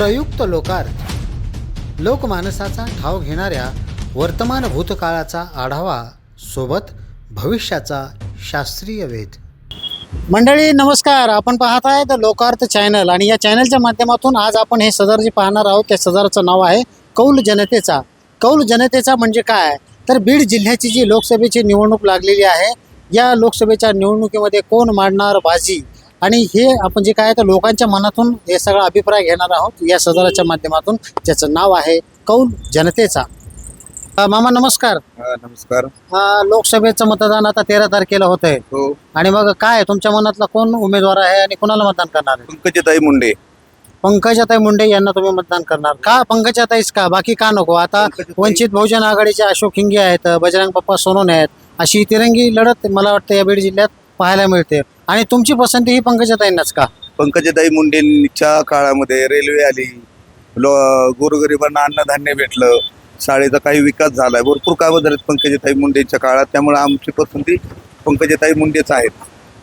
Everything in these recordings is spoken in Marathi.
प्रयुक्त लोकार्थ. लोकमानसाचा ठाव घेणाऱ्या वर्तमान भूतकाळाचा आढावा सोबत भविष्याचा शास्त्रीय वेध. मंडळी नमस्कार. आपण पाहत आहे द लोकार्थ चॅनल आणि या चॅनलच्या माध्यमातून आज आपण हे सदर जे पाहणार आहोत. त्या सदरचं नाव आहे कौल जनतेचा. कौल जनतेचा म्हणजे काय? तर बीड जिल्ह्याची जी लोकसभेची निवडणूक लागलेली आहे या लोकसभेच्या निवडणुकीमध्ये कोण मांडणार बाजी? आणि हे आपण जे काय आहे तर लोकांच्या मनातून हे सगळा अभिप्राय घेणार आहोत. या सदराच्या माध्यमातून ज्याचं नाव आहे कौल जनतेचा. अ, मामा नमस्कार. हा नमस्कार. अ, लोकसभेचं मतदान आता तेरा तारखेला होत आहे हो. आणि मग काय तुमच्या मनातला कोण उमेदवार आहे आणि कोणाला मतदान करणार आहे? पंकजताई मुंडे. पंकजाताई मुंडे यांना तुम्ही मतदान करणार. का पंकजाताईच का? बाकी का नको? आता पंकजाताई- वंचित बहुजन आघाडीचे अशोक हिंगे आहेत बजरंग बाप्पा सोनवणे आहेत. अशी तिरंगी लढत मला वाटतं या बीड जिल्ह्यात पाहायला मिळते. आणि तुमची पसंती ही पंकजाताईंनाच का? पंकजताई मुंडेंच्या काळामध्ये रेल्वे आली लो गोरगरिबांना अन्नधान्य भेटलं शाळेचा काही विकास झालाय भरपूर कामं झालेत पंकजताई मुंडेंच्या काळात त्यामुळे आमची पसंती पंकजताई मुंडेच आहेत.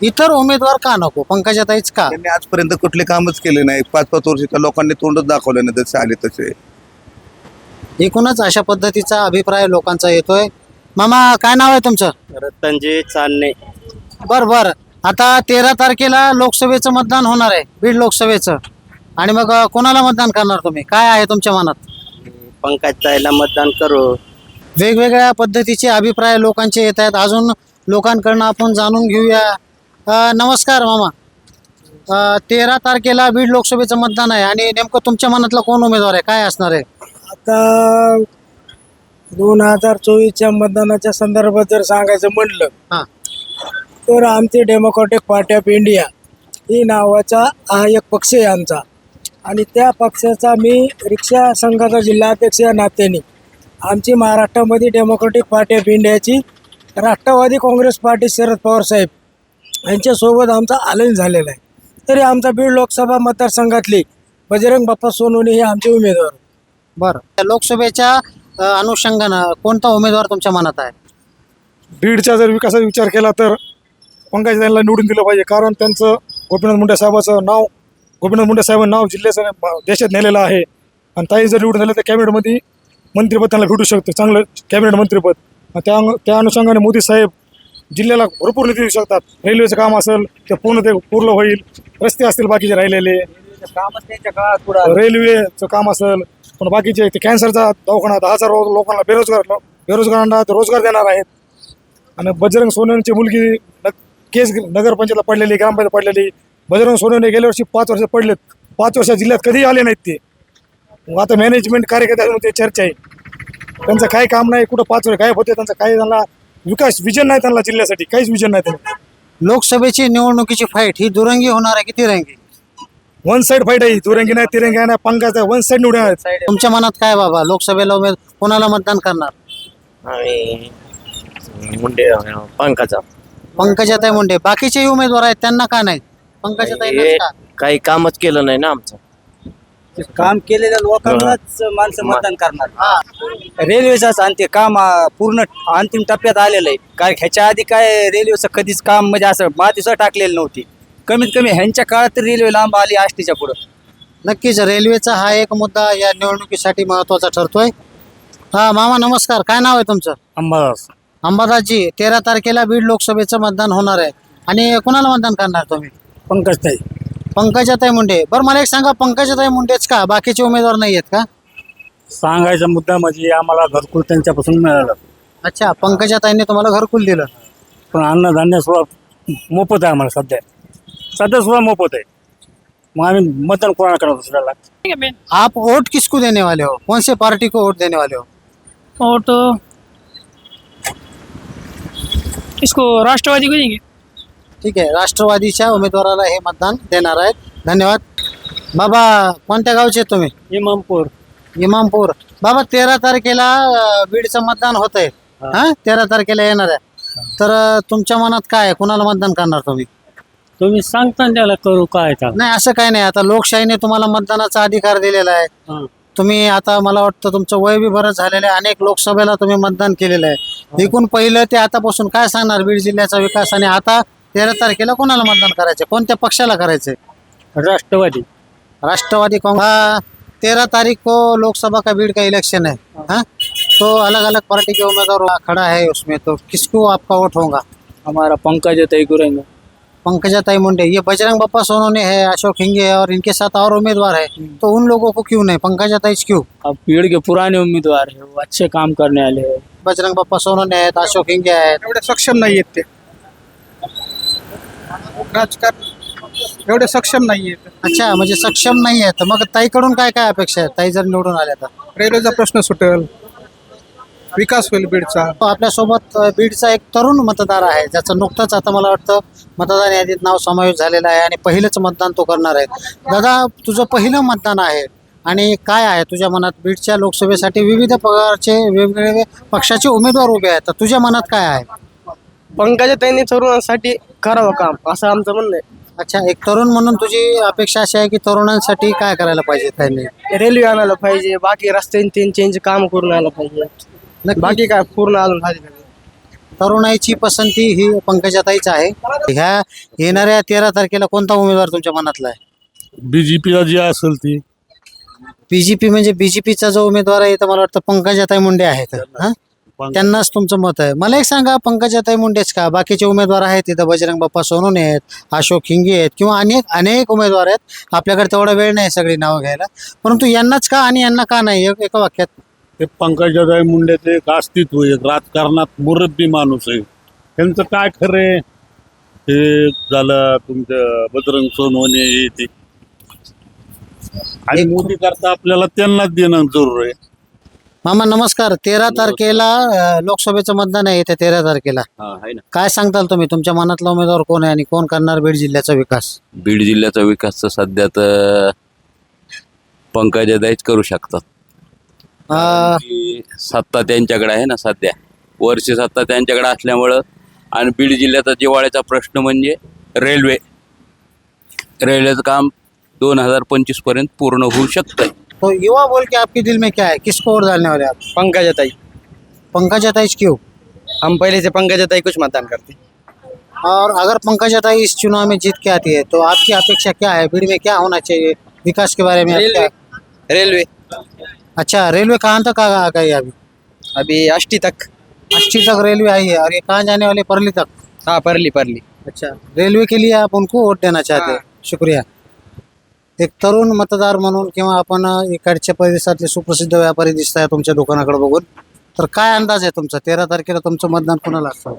इतर उमेदवार का नको? पंकजाताईच का? त्यांनी आजपर्यंत कुठले कामच केले नाही. पाच पाच वर्ष त्या लोकांनी तोंडच दाखवले नाही जसे आले तसे. एकूणच अशा पद्धतीचा अभिप्राय लोकांचा येतोय. मामा काय नाव आहे तुमचं? रतनजी चांदणे. बर बर. आता तेरा तारखेला लोकसभेचं मतदान होणार आहे बीड लोकसभेचं. आणि मग अ, कोणाला मतदान करणार तुम्ही? काय आहे तुमच्या मनात? पंकज ताईला मतदान करू. वेगवेगळ्या पद्धतीचे अभिप्राय लोकांचे येत आहेत. अजून लोकांकडनं आपण जाणून घेऊया. अ, नमस्कार मामा. अ, तेरा तारखेला बीड लोकसभेचं मतदान आहे आणि नेमकं तुमच्या मनातला कोण उमेदवार आहे? काय असणार आहे? आता दोन हजार चोवीसच्या मतदानाच्या संदर्भात जर सांगायचं म्हणलं हां. तर आमचे डेमोक्रॅटिक पार्टी ऑफ इंडिया ही नावाचा हा एक पक्ष आहे आमचा. आणि त्या पक्षाचा मी रिक्षा संघाचा जिल्हाध्यक्ष या नात्याने आमची महाराष्ट्रामध्ये डेमोक्रॅटिक पार्टी ऑफ इंडियाची राष्ट्रवादी काँग्रेस पार्टी शरद पवार साहेब यांच्यासोबत आमचा आलन झालेला आहे. तरी आमचा बीड लोकसभा मतदारसंघातली बजरंग बाप्पा सोनवणे हे आमचे उमेदवार आहेत. बरं. त्या लोकसभेच्या अनुषंगानं कोणता उमेदवार तुमच्या मनात आहे? बीडच्या जर विकासाचा विचार केला तर पंकजाताईंना निवडून दिलं पाहिजे. कारण त्यांचं गोपीनाथ मुंडे साहेबाचं नाव गोपीनाथ मुंडे साहेबांचं नाव जिल्ह्याचं देशात नेलेलं आहे. आणि ताई जर निवडून झालं तर कॅबिनेटमध्ये मंत्रिपद त्यांना भेटू शकतं. चांगलं कॅबिनेट मंत्रिपद. त्या त्या अनुषंगाने मोदी साहेब जिल्ह्याला भरपूर निधी देऊ शकतात. रेल्वेचं काम असेल ते पूर्ण ते पूर्ण होईल. रस्ते असतील बाकीचे राहिलेले. रेल्वेचं काम असेल पण बाकीचे ते कॅन्सरचा दवाखाना दहा हजार लोकांना बेरोजगार बेरोजगारांना ते रोजगार देणार आहेत. आणि बजरंग सोन्यांची मुलगी न- केस नगरपंचायतला पडलेली ग्रामपंचायत पडलेली बजरंग सोनवणे गेल्या वर्षी पाच वर्ष पडलेत. पाच वर्ष जिल्ह्यात कधीही आले नाहीत ते. मग आता मॅनेजमेंट कार्यकर्त्यांमध्ये चर्चा आहे. त्यांचं काही काम नाही कुठं पाच वर्ष गायब होते त्यांचं काही त्यांना विकास विजन नाही त्यांना जिल्ह्यासाठी काहीच विजन नाही त्यांना. लोकसभेची निवडणुकीची फाईट ही दुरंगी होणार आहे की तिरंगी? वन साईड फाईट आहे दुरंगी नाही तिरंगी नाही पंगाचा वन साईड निवडून आहेत तुमच्या मनात काय बाबा? लोकसभेला उमेद कोणाला मतदान करणार? आणि मुंडे पंकजा पंकजाताई मुंडे. बाकीचे उमेदवार आहेत त्यांना का नाही पंकजाताई हे काही कामच केलं नाही ना आमचं. काम केलेल्या लोकांनाच माणसं मतदान करणार. रेल्वेचाच आणि ते काम अं, पूर्ण अंतिम टप्प्यात आलेलं आहे. कारण ह्याच्या आधी काय रेल्वेचं कधीच काम म्हणजे असं मातीसुद्धा टाकलेलं नव्हती. कमीत कमी ह्यांच्या काळात तर रेल्वे लांब आली आष्टीच्या पुढं. नक्कीच रेल्वेचा हा एक मुद्दा या निवडणुकीसाठी महत्त्वाचा ठरतोय. हा मामा नमस्कार. काय नाव आहे तुमचं? अंबादास. अंबादासजी तेरा तारखेला बीड लोकसभेचं मतदान होणार आहे. आणि कुणाला मतदान करणार तुम्ही? पंकजताई. पंकजाताई मुंडे. बरं मला एक सांगा पंकजाताई मुंडेच का? बाकीचे उमेदवार नाही आहेत का? सांगायचा मुद्दा म्हणजे आम्हाला घरकुल त्यांच्यापासून मिळालं. अच्छा पंकजाताईंनी तुम्हाला घरकुल दिलं. पण अन्नधान्य सुद्धा मोफत आहे आम्हाला सध्या. सध्या सुद्धा मोफत आहे. मग आम्ही मतदान कोणाला करतो आप वोट किसको देने वाले हो? कौन से पार्टी को वोट देने वाले हो? और तो इसको राष्ट्रवादी को देंगे? ठीक आहे राष्ट्रवादीच्या उमेदवाराला हे मतदान देणार आहेत. धन्यवाद. बाबा कोणत्या गावचे आहेत तुम्ही? इमामपूर. इमामपूर. बाबा तेरा तारखेला अं, बीडचं मतदान होत आहे हा? तेरा तारखेला येणार आहे. तर अं, तुमच्या मनात काय आहे? कुणाला मतदान करणार तुम्ही? तुम्ही सांगता त्याला करू काय नाही असं काही नाही. आता लोकशाहीने तुम्हाला मतदानाचा अधिकार दिलेला आहे. तुम्ही आता मला वाटतं तुमचं वय बी बरंच झालेलं आहे. अनेक लोकसभेला तुम्ही मतदान केलेलं आहे. एकूण पहिलं ते आतापासून काय सांगणार? बीड जिल्ह्याचा विकास आणि आता तेरा तारखेला कोणाला मतदान करायचं? कोणत्या पक्षाला करायचंय राष्ट्रवादी. राष्ट्रवादी काँग्रेस. तेरह तारीख को लोकसभा का भीड़ का इलेक्शन है हाँ? तो अलग अलग पार्टी के उम्मीदवार खड़ा है उसमें तो किसको आपका वोट होगा? हमारा पंकज तय पंकजा ताई मुंडे ये बजरंग बप्पा सोनोने है अशोक हिंगे है और इनके साथ और उम्मीदवार है। तो उन लोगों को क्यों नहीं? पंकजा ताई क्यों? अब भीड़ के पुराने उम्मीदवार है वो अच्छे काम करने वाले हैं। बजरंग बप्पा सोनोने आहेत अशोक हिंगे आहेत एवढे सक्षम नाही आहेत ते. राजकारण एवढे सक्षम नाही आहेत अच्छा म्हणजे सक्षम नाही आहेत मग ताईकडून काय काय अपेक्षा आहे ताई जर निवडून आल्या तर. रेल्वेचा प्रश्न सुटेल. विकास होईल बीडचा. आपल्यासोबत अ, बीडचा एक तरुण मतदार आहे ज्याचं नुकतंच आता मला वाटतं मतदान यादीत नाव समावेश झालेलं आहे आणि पहिलंच मतदान तो करणार आहे. दादा तुझं पहिलं मतदान आहे आणि काय आहे? तुझ्या मनात बीडच्या लोकसभेसाठी विविध प्रकारचे वेगवेगळे पक्षाचे उमेदवार उभे आहेत. तर तुझ्या मनात काय आहे? पंकजा त्यांनी तरुणांसाठी करावं काम असं आमचं म्हणणं आहे. अच्छा एक तरुण म्हणून तुझी अपेक्षा अशी आहे की तरुणांसाठी काय करायला पाहिजे त्यांनी रेल्वे आणायला पाहिजे बाकी रस्त्यांनी तीन चेंज काम करून आलं पाहिजे. बाकी काय पूर्ण अजून झाली नाही. तरुणाईची पसंती ही पंकजाताईच आहे. ह्या येणाऱ्या तेरा तारखेला कोणता उमेदवार तुमच्या मनातला आहे? बीजेपीला जी असेल ती. बीजेपी म्हणजे बीजेपीचा जो उमेदवार आहे तर मला वाटतं पंकजाताई मुंडे आहेत. हा? त्यांनाच तुमचं मत आहे. मला एक सांगा पंकजाताई मुंडेच का? बाकीचे उमेदवार आहेत तिथं बजरंग बाप्पा सोनवणे आहेत अशोक हिंगे आहेत किंवा अनेक अनेक उमेदवार आहेत. आपल्याकडे तेवढा वेळ नाही सगळी नावं घ्यायला. परंतु यांनाच का आणि यांना का नाही? एक- एका वाक्यात ते पंकजाताई मुंडेचं एक अस्तित्व एक राजकारणात मुरब्बी माणूस आहे. त्यांचं काय खरंय हे झालं तुमचं बजरंग सोनवणे हे ते. आणि मोदी करता आपल्याला त्यांनाच देणं जरूर आहे. मामा नमस्कार. तेरा तारखेला अं, लोकसभेचं मतदान आहे येत्या तेरा तारखेला. हा आहे ना. काय सांगताल तुम्ही? तुमच्या मनातला उमेदवार कोण आहे आणि कोण करणार बीड जिल्ह्याचा विकास? बीड जिल्ह्याचा विकास तर सध्या तर पंकजाताईच करू शकतात. की सत्ता त्यांच्याकडे आहे ना सध्या. वर्ष सत्ता त्यांच्याकडे असल्यामुळं आणि बीड जिल्ह्याचा जिवाळ्याचा प्रश्न म्हणजे रेल्वे. रेल्वेचं काम दोन हजार पंचवीसपर्यंत पूर्ण होऊ शकतंय. तो युवा बोल के आपके दिल में क्या है? किसको वोट डालने वाले आप? पंकजा ताई. पंकजाताई क्यों? हम पहले से पंकजा ताई कुछ मतदान करते और अगर पंकजाताई इस चुनाव में जीत के आती है तो आपकी अपेक्षा क्या है? भीड़ में क्या होना चाहिए? विकास के बारे में आप क्या? रेल्वे। अच्छा रेलवे कहाँ तक आ आ गई अभी? अभी अष्टी तक। अस्सी तक रेलवे आई है और ये कहाँ जाने वाले? परली तक? हाँ परली परली। अच्छा रेल्वे के लिए आप उनको वोट देना चाहते हैं? शुक्रिया। एक तरुण मतदार म्हणून किंवा आपण इकडच्या परिसरातले सुप्रसिद्ध व्यापारी दिसत आहे तुमच्या दुकानाकडे बघून. तर काय अंदाज आहे तुमचा? तेरा तारखेला तुमचं मतदान कोणाला असतं?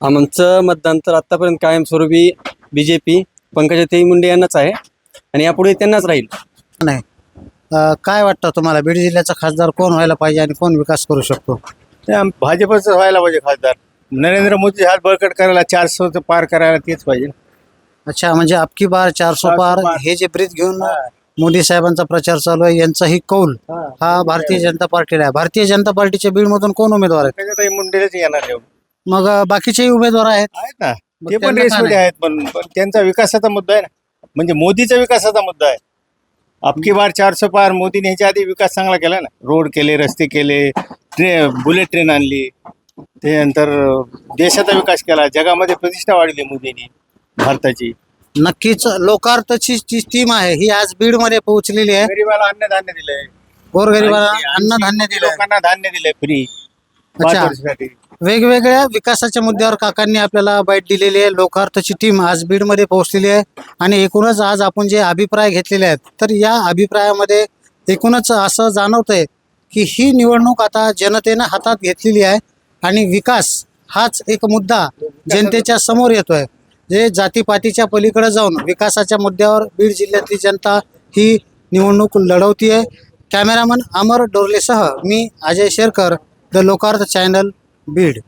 आमचं मतदान तर आतापर्यंत कायमस्वरूपी बी जे पी पंकजाताई मुंडे यांनाच आहे. आणि यापुढे त्यांनाच राहील. नाही. अं, काय वाटतं तुम्हाला? बीड जिल्ह्याचा खासदार कोण व्हायला पाहिजे आणि कोण विकास करू शकतो? ते आम- भाजपचं व्हायला पाहिजे खासदार. नरेंद्र मोदी हात बळकट करायला चारशे पार करायला तेच पाहिजे अच्छा म्हणजे अबकी बार चारसो 400 पार पार. हे जे ब्रीथ घेऊन मोदी साहेबांचा प्रचार चालू आहे यांचाही कौल हा. भारतीय जनता पार्टीला आहे. भारतीय जनता पार्टीच्या बीडमधून कोण उमेदवार आहेत? पंकजाताई मुंडेलाच येणार आहे. मग अं, बाकीचेही उमेदवार आहेत? आहेत ना. मग ते पण त्यांना का रेसमध्ये नाही? आहेत पण पण त्यांचा विकासाचा मुद्दा आहे ना. म्हणजे मोदीचा विकासाचा मुद्दा आहे. अबकी बार चारशे पार मोदीने ह्याच्या आधी विकास चांगला केला ना? रोड केले रस्ते केले ट्रे बुलेट ट्रेन आणली. त्यानंतर देशाचा विकास केला जगामध्ये प्रतिष्ठा वाढली मोदींनी भारताची. नक्कीच लोकार्थची जी टीम आहे ही आज बीडमध्ये पोहोचलेली आहे. गरीबाला अन्नधान्य दिलंय. गोरगरिबाला अन्नधान्य दिलंय. लोकांना धान्य दिलंय फ्री पाच अच्छा. वर्षासाठी. वेगवेगळ्या विकासाच्या मुद्द्यावर काकांनी आपल्याला बाईट दिलेली आहे. लोकार्थची टीम आज बीडमध्ये पोहोचलेली आहे. आणि एकूणच आज आपण जे अभिप्राय घेतलेले आहेत तर या अभिप्रायामध्ये एकूणच असं जाणवतं आहे की ही निवडणूक आता जनतेनं हातात घेतलेली आहे. आणि विकास हाच एक मुद्दा जनतेच्या समोर येतो आहे जे जातीपातीच्या पलीकडे जाऊन विकासाच्या मुद्द्यावर बीड जिल्ह्यातली जनता ही निवडणूक लढवती आहे कॅमेरामन अमर डोरलेसह मी अजय शेरकर द लोकार्थ चॅनल. बीड.